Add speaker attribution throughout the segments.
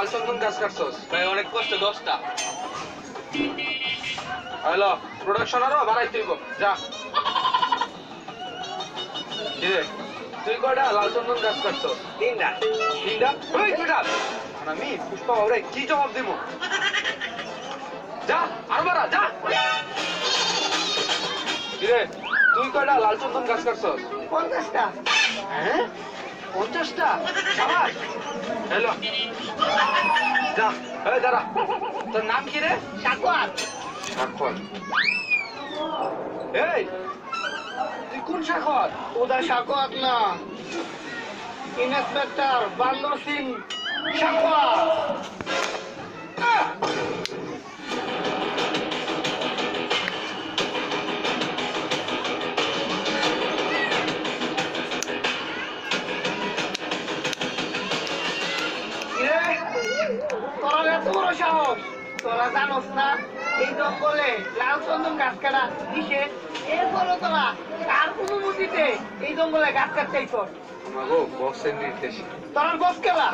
Speaker 1: লাল চন্দন গাছ কাটছস?
Speaker 2: ভাই অনেক কষ্ট দশটা।
Speaker 1: হ্যালো প্রোডাকশন আরও? বাড়াই তুই যা। তুই কয়টা লাল চন্দন গাছ কাটছস?
Speaker 2: তিনটা।
Speaker 1: তিনটা? ওই দুইটা। আর আমি পুষ্পা বাবুরে কি জবাব দিব যা আর বাড়া যা। তুই কয়টা লাল চন্দন গাছ কাটছস?
Speaker 3: পঞ্চাশটা।
Speaker 1: হ্যাঁ? পঞ্চাশটা? সাবাস। হ্যালো। যা এই দাঁড়া। তোর নাম কি রে?
Speaker 3: সাকুয়াত
Speaker 1: সাক্ষর এই তুই কোন সাক্ষর
Speaker 3: ওদা সাকুয়াত না। ইন্সপেক্টর বান্দর সিং সাকুয়াত কিসে এরপরও তোরা কার অনুমতিতে এই জঙ্গলে গাছ কাটতেই কর
Speaker 1: আমাগো বক্সের নির্দেশে।
Speaker 3: তোর বস কেলা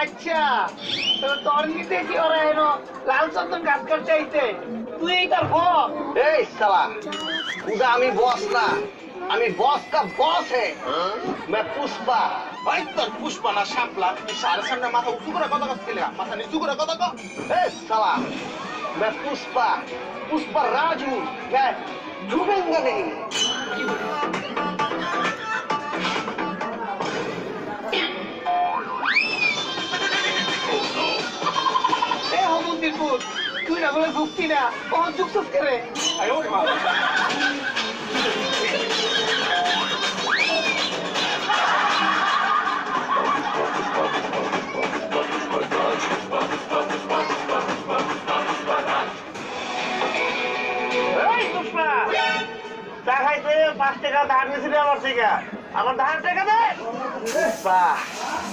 Speaker 3: আচ্ছা তোর নির্দেশই ওরা এনো লাল চন্দন গাছ তুই তার বস।
Speaker 4: এই সালা আমি বস না। আমি বস কা বস হে। হ্যাঁ? মে পুষ্পা।
Speaker 2: ভাই তোর পুষ্পা না শাপলা তুই সারা সামনে মাথা উঁচু করে কথা কচ্ছিলে মাথা নিচু করে কথা কো।
Speaker 4: সালা মে পুষ্পা।
Speaker 3: পুষ্পা রাজু মে নেই না বলে যুক্তি না করে। পাঁচ টাকা ধার নিয়েছিল আমার থেকে। আমার ধার টাকা দেয়
Speaker 4: বা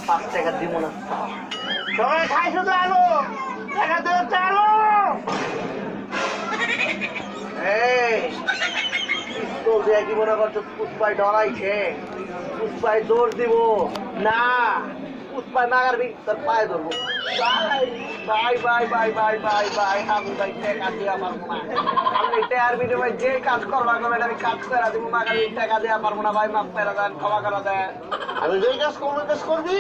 Speaker 4: পাঁচ টাকা দিব না।
Speaker 3: সবাই খাইছো তো আলো। টাকা দেওয়া
Speaker 4: এই পিস্তল দিয়ে কি মনে করছ পুষ্পায় ডরাইছে পুষ্পায় দৌড় দিব। না পুষ্পায় মাগারবি তোর পায়ে ধরবো। Bye bye bye bye bye bye আমি ভাই টাকা দেওয়া পারব না আমি টায়ার বিনিময়ে যে কাজ করবা করবে আমি কাজ করে দিব মাগার টাকা দেওয়া পারব না ভাই মাফ করে দেন ক্ষমা করে দেন।
Speaker 3: আমি যেই কাজ করব কাজ করবি?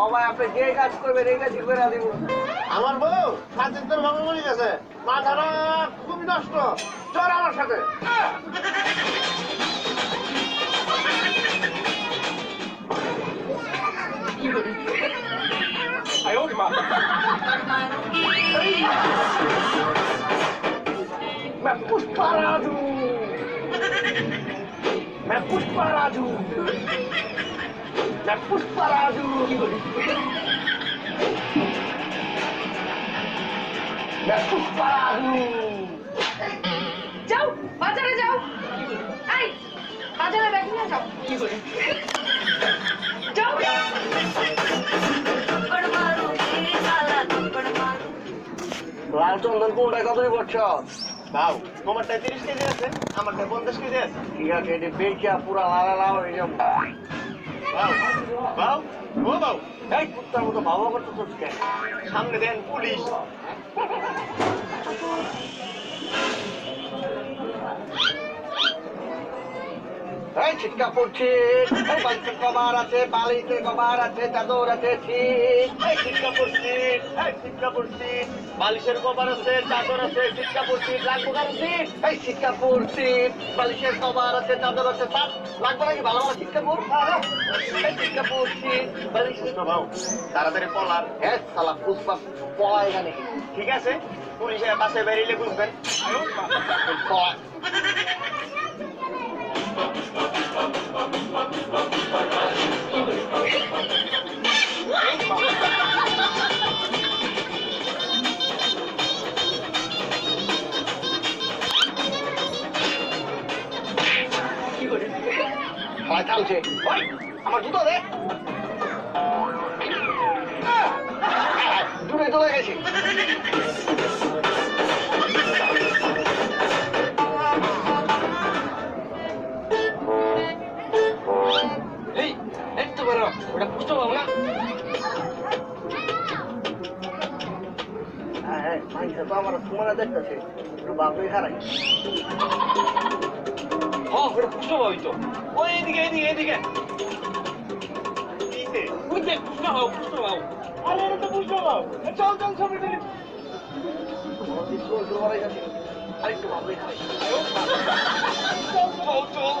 Speaker 4: ও ভাই আপনি যে কাজ করবেন এই কাজই করে দিব।
Speaker 3: আমার বউ সাথে তোর ভাবে মরে গেছে খুবই নষ্ট চল আমার সাথে Me pus parado! Me pus parado! Me pus parado! Me pus
Speaker 5: parado! বাজারে যাও। এই বাজারে ব্যাগ নিয়ে যাও। কি করে? যাও।
Speaker 4: লাল চন্দন কোনটায় কতই করছ
Speaker 3: বাউ তোমারটা তিরিশ কেজি আছে আমারটা পঞ্চাশ কেজি আছে।
Speaker 4: ঠিক আছে এটি বেচা পুরা লালা লাল হয়ে যাব।
Speaker 3: বাউ বাউ ও বাউ।
Speaker 4: এই কুত্তার মতো ভাবা করতে তোর
Speaker 3: সামনে দেন পুলিশ।
Speaker 4: এই ছিটকা পড়ছে। এই বালিশের কভার আছে বালিশের কভার আছে চাদর আছে ঠিক।
Speaker 3: এই পড়ছি এই পড়ছি। বালিশের কভার আছে চাদর আছে শিক্ষা পড়ছি লাগবো কারছি
Speaker 4: এই শিক্ষা পড়ছি বালিশের কভার আছে চাদর আছে তার লাগবে নাকি? ভালো ভালো শিক্ষা পড়। এই পড়ছি বালিশের
Speaker 3: বাউ তাড়াতাড়ি পলার
Speaker 4: হ্যাঁ সালা পুষ্পা পলায় এখানে।
Speaker 3: ঠিক আছে পুলিশের পাশে বেরিয়ে বুঝবেন
Speaker 4: নামছে ওই আমার জুতো দে।
Speaker 1: দূরে চলে ওটা পুষ্ট
Speaker 4: হ্যাঁ, হ্যাঁ, তো আমার তোমার দেখতেছে। একটু বাপরে হারাই
Speaker 1: হ্যাঁ ওটা পুষ্ট পাবি তো। ওই দেখ পুষ্ট বাবু পুষ্ট বাবু আরে এটা তো পুষ্ট বাবু চল চল ছবি তুলি
Speaker 4: আরেকটু বাপরে খারাই
Speaker 1: চল চল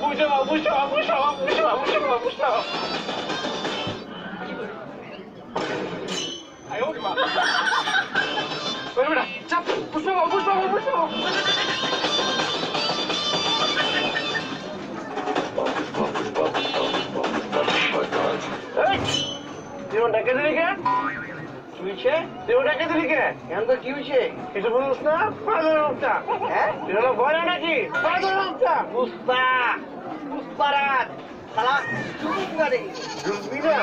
Speaker 1: পুষ্ট বাবু পুষ্ট বাবু পুষ্ট বাবু পুষ্ট বাবু পুষ্ট বাবু পুষ্ট বাবু আয় ওরে বাবা ওরে বেটা চাপ পুষ্ট বাবু পুষ্ট বাবু পুষ্ট বাবু
Speaker 4: তুই ডাকে দিলি কে? কি হয়েছে? তুই ডাকে দিলি কে? এখন তো কি হয়েছে? কিছু বলিস না? পাগল লোকটা হ্যাঁ? তুই হলো ভয় নাকি? পাগল লোকটা পুষ্পা পুষ্পারাজ সালা চুপ ঢুকবি না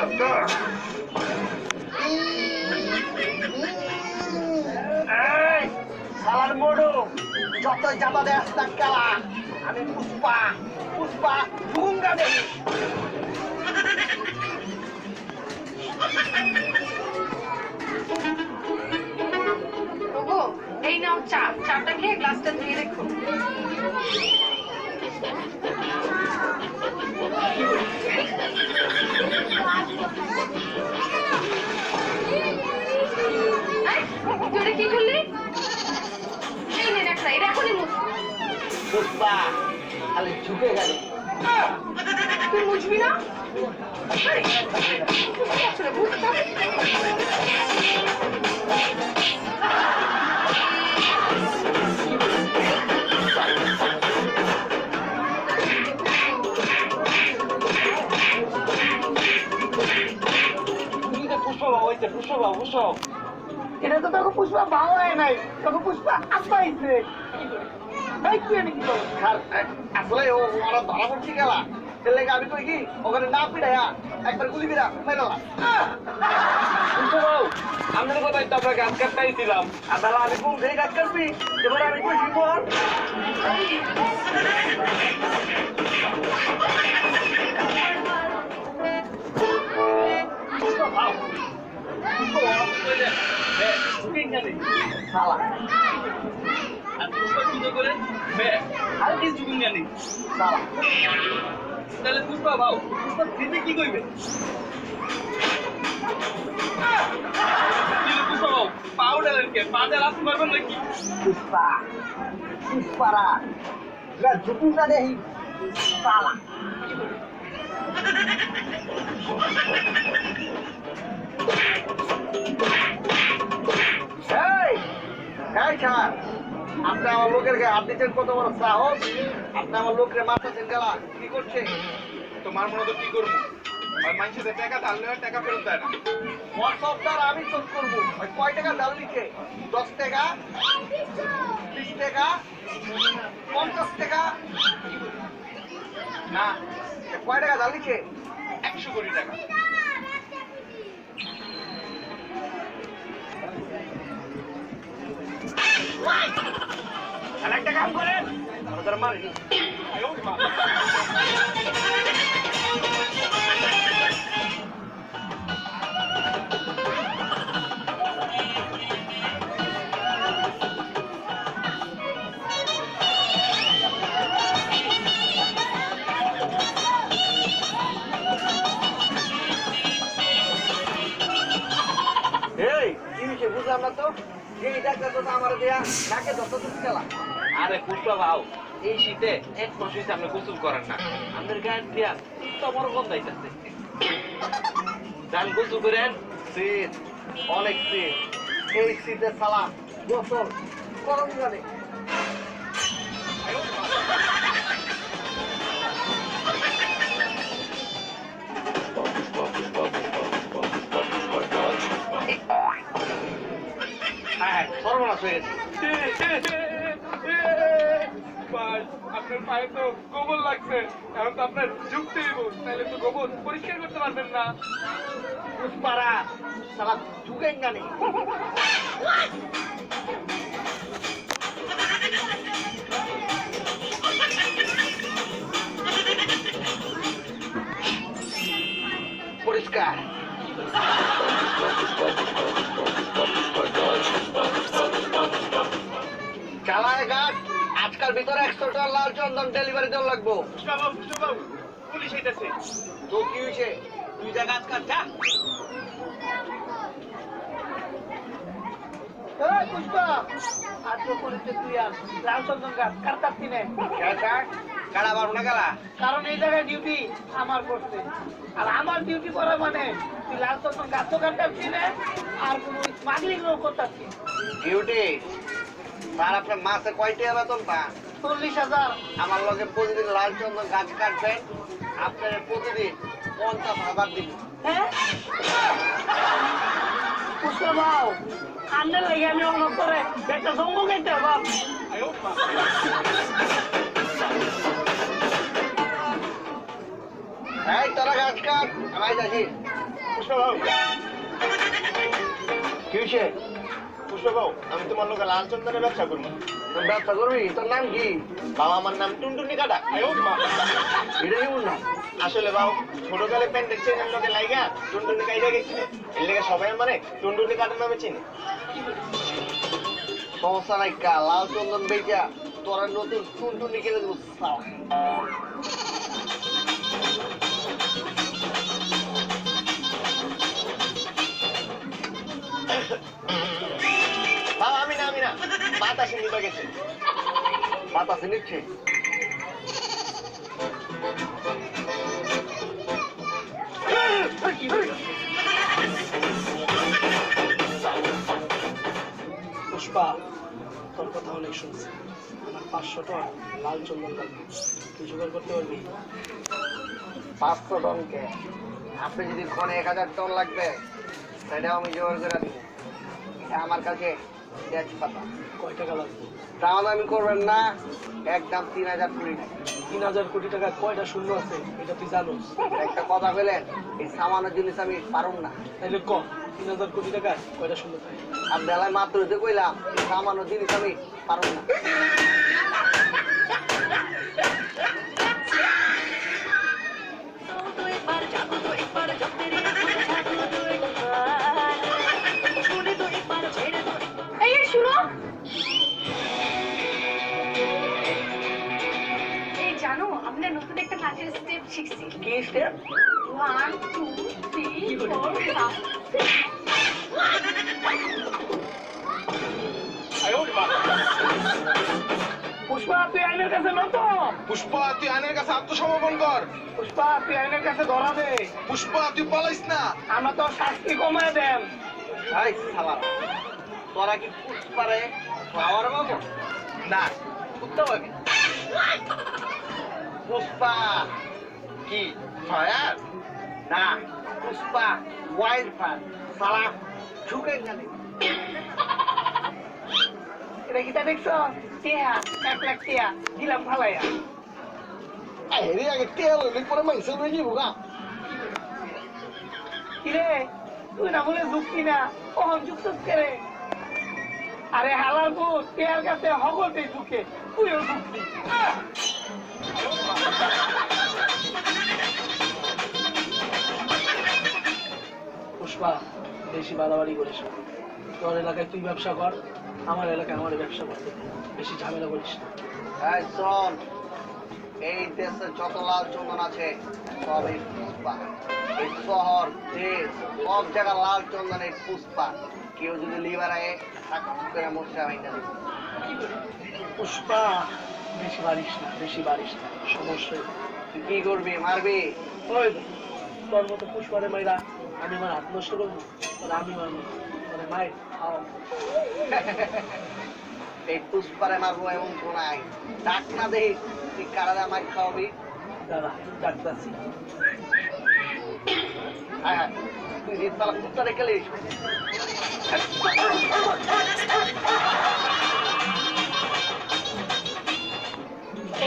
Speaker 4: মোড়ো। যত দেশ না কালা আমি পুষ্পা পুষ্পা দেখি
Speaker 5: ওগো, এই নাও চা। চাটা খেয়ে গ্লাসটা ধুয়ে রেখো। ওটা কি রাখ এটা এখনই মুছ
Speaker 4: পুষ্পা ঝুঁকে গেল।
Speaker 5: তুই মুছবি না আরে, আসলে বুঝতে হবে।
Speaker 1: তুই তো পুষ্ট বাবু ওই তো পুষ্ট বাবু পুষ্ট বাবু
Speaker 3: এটা তো তোকে পুষ্পা ভালো হয় নাই তোকে পুষ্পা আসাইছে
Speaker 4: আসলে ও ওরা ধরা পড়ছি গেলা এর লেগে আমি কই কি ওখানে না পিড়াইয়া একবার গুলি বিরা মেরালা
Speaker 1: বাবু কথাই তো আমরা গাছ কাটতেই ছিলাম
Speaker 4: আর তাহলে আমি কোন সেই করবি এবার আমি কইছি বল শালা
Speaker 1: আর করে পুষ্প বাবু পুষ্প দিতে কি কইবে কিন্তু পুষ্প বাবু পাউডারের কে পাউডার আসতে পারবেন নাকি
Speaker 4: পুষ্পা পুষ্পারা এরা ঝুঁকুটা নেই শালা এই এই ছাড়। আপনি আমার লোকের গায়ে হাত দিচ্ছেন কত বড় সাহস? আপনি আমার লোকের মারতেছেন গেলা, কি করছে?
Speaker 2: তোমার মনে তো কি করব? টাকা
Speaker 4: দশ টাকা? টাকা? পঞ্চাশ টাকা?
Speaker 2: না
Speaker 4: টাকা
Speaker 2: একশো কোটি টাকা।
Speaker 4: আর একটা কাম করেন আমাদের মারিনি এই কি হয়েছে বুঝলাম না তো
Speaker 1: আরে পুষ্প ভাও এই শীতে এক মাস হয়েছে আপনি গোসল করেন না। আমাদের গায়ে দিয়া তো বড় গন্ধ আইতাছে। যান গোসল করেন
Speaker 4: শীত, অনেক শীত। এই শীতে সালাম গোসল গরম জানে।
Speaker 6: ভাই আপনার পায়ে তো গোবর লাগছে। এখন তো আপনার যুক্তি তাহলে তো গোবর পরিষ্কার করতে পারবেন না।
Speaker 4: পুষ্পারা সালা ঝুঁকেঙ্গা নেই। পরিষ্কার। ভিতরে একশো টাকা লাল চন্দন ডেলিভারি দেওয়া লাগবো।
Speaker 6: পুষ্পাবাবু পুষ্পাবাবু পুলিশ আইতাছে।
Speaker 4: তো কি হয়েছে তুই যা
Speaker 3: এই পুষ্পা আজ আর? লাল চন্দন গাছ কার কাটতি নে
Speaker 4: কাড়া পারব না গেলা?
Speaker 3: কারণ এই জায়গায় ডিউটি আমার করছে আর আমার ডিউটি করা মানে তুই লাল চন্দন গাছ তো কাটতাছি না আর কোনো স্মাগলিং করতাছি
Speaker 4: ডিউটি স্যার আপনার মাসে কয়টি বেতন পান?
Speaker 3: চল্লিশ হাজার।
Speaker 4: আমার লগে প্রতিদিন লাল চন্দন গাছ কাটবেন আপনার প্রতিদিন পঞ্চাশ হাজার দিন
Speaker 3: হ্যাঁ? বাবু লাগে আমি অন্য করে একটা জঙ্গল কেটে বাপ
Speaker 4: এই তোরা গাছ কাট। আমি যাচ্ছি।
Speaker 2: পুষ্পাবাবু
Speaker 4: কি হয়েছে?
Speaker 2: পুষ্পাবাবু আমি তোমার লোকে লাল চন্দনের ব্যবসা করব।
Speaker 4: ব্যবসা করবি? তোর নাম কি?
Speaker 2: বাবা আমার নাম টুনটুনি কাটা।
Speaker 4: এটা নিব না?
Speaker 2: আসলে বাবু ছোটকালে প্যান্টের চেনের লোকে লাইগা টুনটুনি কাইটা গেছিল এর লেগে সবাই মানে টুনটুনি কাটার নামে চিনে।
Speaker 4: সমস্যা নাই কা লাল চন্দন বেচা তোরা নতুন টুনটুনি কিনে দেবো
Speaker 2: বাতাসে নিবা গেছে।
Speaker 4: বাতাসে নিচ্ছে
Speaker 3: পুষ্পা, তোর কথা অনেক শুনছি। আমার পাঁচশো টাকা লাল চন্দন লাগবে তুই জোগাড় করতে পারবি?
Speaker 4: পাঁচশো টনকে? আপনি যদি ক্ষণে এক হাজার টন লাগবে, সেটাও আমি জোগাড় করে এটা আমার কাছে তেজপাতা।
Speaker 3: কয় টাকা লাগবে?
Speaker 4: দাম আমি করবেন না একদম তিন হাজার কোটি টাকা।
Speaker 3: তিন হাজার কোটি টাকা কয়টা শূন্য আছে এটা তুই জানো?
Speaker 4: একটা কথা বলেন এই সামান্য জিনিস আমি পারুম না।
Speaker 3: তাহলে ক তিন হাজার কোটি টাকা কয়টা শূন্য থাকে?
Speaker 4: আর বেলায় মাত্র যে কইলাম সামান্য জিনিস আমি পারুম না।
Speaker 5: স্টেপ শিখছি
Speaker 3: কি step
Speaker 5: one two three four five
Speaker 3: Pushpa তুই আইনের কাছে নতুন
Speaker 2: পুষ্পা তুই আইনের কাছে আত্মসমর্পণ কর।
Speaker 3: পুষ্পা তুই আইনের কাছে ধরা দে।
Speaker 2: পুষ্পা তুই পালাইস না।
Speaker 3: আমরা তো শাস্তি কমায় দেন।
Speaker 4: ভাই সালা। তোরা কি পুষ্পারে ফ্লাওয়ার পাবো না। কুত্তা পাবি পুষ্পা কি ফায়ার না পুষ্পা ওয়াইল্ড ফায়ার সালা ঝুঁকে জানি
Speaker 3: এটা কি তা দেখছ? টিয়া এক লাখ টিয়া দিলাম ফালাইয়া।
Speaker 4: হেরি আগে তেল হইলে পরে মাংস হয়ে যাব গা।
Speaker 3: কিরে তুই না বলে যুক্তি না কখন যুক্ত করে আরে হালার ভূত টিয়ার কাছে হগলতে ঢুকে তুইও যুক্তি পুষ্পা বেশি বাড়াবাড়ি করিস না। তোর এলাকায় তুই ব্যবসা কর আমার এলাকায় আমার ব্যবসা করতে বেশি ঝামেলা করিস না।
Speaker 4: এই শোন এই দেশে যত লাল চন্দন আছে সব এই পুষ্পা। এই শহর দেশ সব জায়গা লাল চন্দন এই পুষ্পা। কেউ যদি লিভার আয় করে আমি না
Speaker 3: পুষ্পা বেশি বাড়িস না বেশি বাড়িস না সমস্যা।
Speaker 4: তুই কি করবি? মারবি?
Speaker 3: ওই তোর মতো পুষ্পারে মাইরা আমি আমার হাত নষ্ট করব? তাহলে আমি মারবো। মানে মায়ের খাও
Speaker 4: এই পুষ্পারে মারবো এমন তো নাই ডাক না দেখি তুই কারাদা মার খাওয়াবি?
Speaker 3: দাদা ডাক্তারছি
Speaker 4: হ্যাঁ হ্যাঁ। তুই রিতপালা কুত্তা রেখে